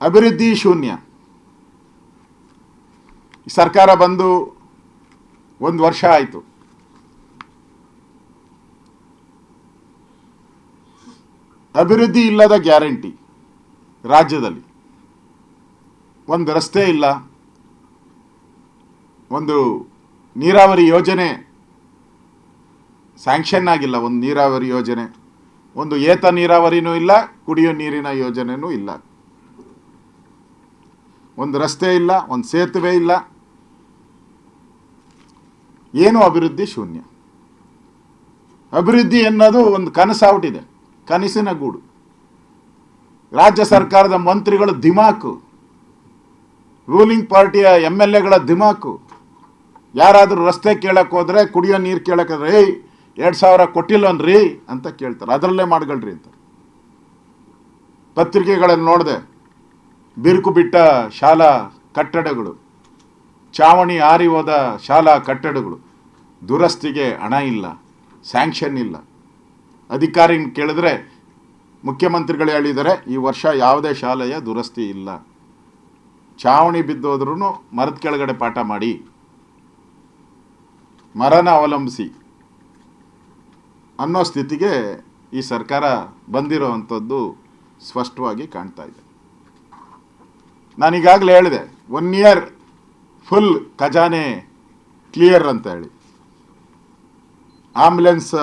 ಅಭಿವೃದ್ಧಿ ಶೂನ್ಯ. ಸರ್ಕಾರ ಬಂದು ಒಂದು ವರ್ಷ ಆಯಿತು. ಅಭಿವೃದ್ಧಿ ಇಲ್ಲದ ಗ್ಯಾರಂಟಿ ರಾಜ್ಯದಲ್ಲಿ. ಒಂದು ರಸ್ತೆ ಇಲ್ಲ. ಒಂದು ನೀರಾವರಿ ಯೋಜನೆ ಸ್ಯಾಂಕ್ಷನ್ ಆಗಿಲ್ಲ. ಒಂದು ನೀರಾವರಿ ಯೋಜನೆ. ಒಂದು ಏತ ನೀರಾವರಿನೂ ಇಲ್ಲ, ಕುಡಿಯೋ ನೀರಿನ ಯೋಜನೆನೂ ಇಲ್ಲ. ಒಂದು ರಸ್ತೆ ಇಲ್ಲ, ಒಂದು ಸೇತುವೆ ಇಲ್ಲ. ಏನು ಅಭಿವೃದ್ಧಿ ಶೂನ್ಯ. ಅಭಿವೃದ್ಧಿ ಎನ್ನೋದು ಒಂದು ಕನಸಾಗ್ಬಿಟ್ಟಿದೆ, ಕನಸಿನ ಗೂಡು. ರಾಜ್ಯ ಸರ್ಕಾರದ ಮಂತ್ರಿಗಳ ದಿಮಾಕು. ರೂಲಿಂಗ್ ಪಾರ್ಟಿಯ ಎಂ ಎಲ್ ಎಗಳ ದಿಮಾಕು. ಯಾರಾದರೂ ರಸ್ತೆ ಕೇಳಕ್ಕೆ ಹೋದರೆ ಕುಡಿಯೋ ನೀರು ಕೇಳಕ್ಕೆ ಏಯ್, ಎರಡು ಸಾವಿರ ಕೊಟ್ಟಿಲ್ಲನ್ರಿ ಅಂತ ಕೇಳ್ತಾರೆ. ಅದರಲ್ಲೇ ಮಾಡ್ಕೊಳ್ರಿ ಅಂತ. ಪತ್ರಿಕೆಗಳಲ್ಲಿ ನೋಡಿದೆ ಬಿರುಕು ಬಿಟ್ಟ ಶಾಲಾ ಕಟ್ಟಡಗಳು. ಚಾವಣಿ ಆರಿ ಹೋದ ಶಾಲಾ ಕಟ್ಟಡಗಳು. ದುರಸ್ತಿಗೆ ಹಣ ಇಲ್ಲ ಸ್ಯಾಂಕ್ಷನ್ ಇಲ್ಲ. ಅಧಿಕಾರಿ ಕೇಳಿದ್ರೆ, ಮುಖ್ಯಮಂತ್ರಿಗಳು ಹೇಳಿದ್ದಾರೆ ಈ ವರ್ಷ ಯಾವುದೇ ಶಾಲೆಯ ದುರಸ್ತಿ ಇಲ್ಲ. ಚಾವಣಿ ಬಿದ್ದೋದ್ರೂ ಮರದ ಕೆಳಗಡೆ ಪಾಠ ಮಾಡಿ. ಮರನ ಅವಲಂಬಿಸಿ. ಅನ್ನೋ ಸ್ಥಿತಿಗೆ ಈ ಸರ್ಕಾರ ಬಂದಿರೋವಂಥದ್ದು ಸ್ಪಷ್ಟವಾಗಿ ಕಾಣ್ತಾ ಇದೆ. ನಾನೀಗಾಗಲೇ ಹೇಳಿದೆ ಒನ್ ಇಯರ್ ಫುಲ್ ಖಜಾನೆ ಕ್ಲಿಯರ್ ಅಂತ ಹೇಳಿ. ಆಂಬುಲೆನ್ಸ್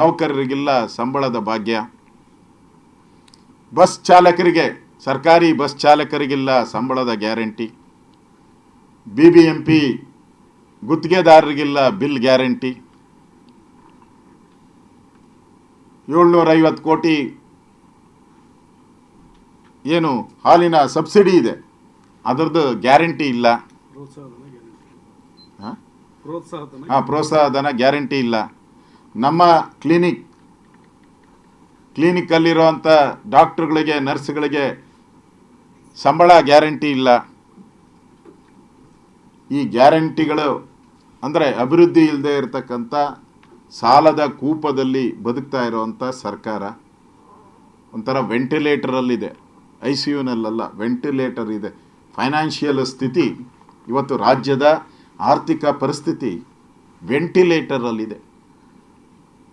ನೌಕರರಿಗಿಲ್ಲ ಸಂಬಳದ ಭಾಗ್ಯ. ಬಸ್ ಚಾಲಕರಿಗೆ, ಸರ್ಕಾರಿ ಬಸ್ ಚಾಲಕರಿಗಿಲ್ಲ ಸಂಬಳದ guarantee B B M P ಗುತ್ತಿಗೆದಾರರಿಗಿಲ್ಲ bill guarantee ಏಳ್ನೂರ ಐವತ್ತು ಕೋಟಿ ಏನು ಹಾಲಿನ ಸಬ್ಸಿಡಿ ಇದೆ. ಅದರದ್ದು ಗ್ಯಾರಂಟಿ ಇಲ್ಲ. ಪ್ರೋತ್ಸಾಹಧನ ಹಾಂ ಪ್ರೋತ್ಸಾಹಧನ ಗ್ಯಾರಂಟಿ ಇಲ್ಲ. ನಮ್ಮ ಕ್ಲಿನಿಕ್ ಕ್ಲಿನಿಕ್ಕಲ್ಲಿರುವಂಥ ಡಾಕ್ಟ್ರುಗಳಿಗೆ ನರ್ಸ್ಗಳಿಗೆ ಸಂಬಳ ಗ್ಯಾರಂಟಿ ಇಲ್ಲ. ಈ ಗ್ಯಾರಂಟಿಗಳು ಅಂದರೆ ಅಭಿವೃದ್ಧಿ ಇಲ್ಲದೆ ಇರತಕ್ಕಂಥ ಸಾಲದ ಕೂಪದಲ್ಲಿ ಬದುಕ್ತಾ ಇರುವಂಥ ಸರ್ಕಾರ. ಒಂಥರ ವೆಂಟಿಲೇಟರಲ್ಲಿದೆ ಐ ಸಿ ಯುನಲ್ಲ ವೆಂಟಿಲೇಟರ್ ಇದೆ. ಫೈನಾನ್ಷಿಯಲ್ ಸ್ಥಿತಿ ಇವತ್ತು ರಾಜ್ಯದ ಆರ್ಥಿಕ ಪರಿಸ್ಥಿತಿ ವೆಂಟಿಲೇಟರಲ್ಲಿದೆ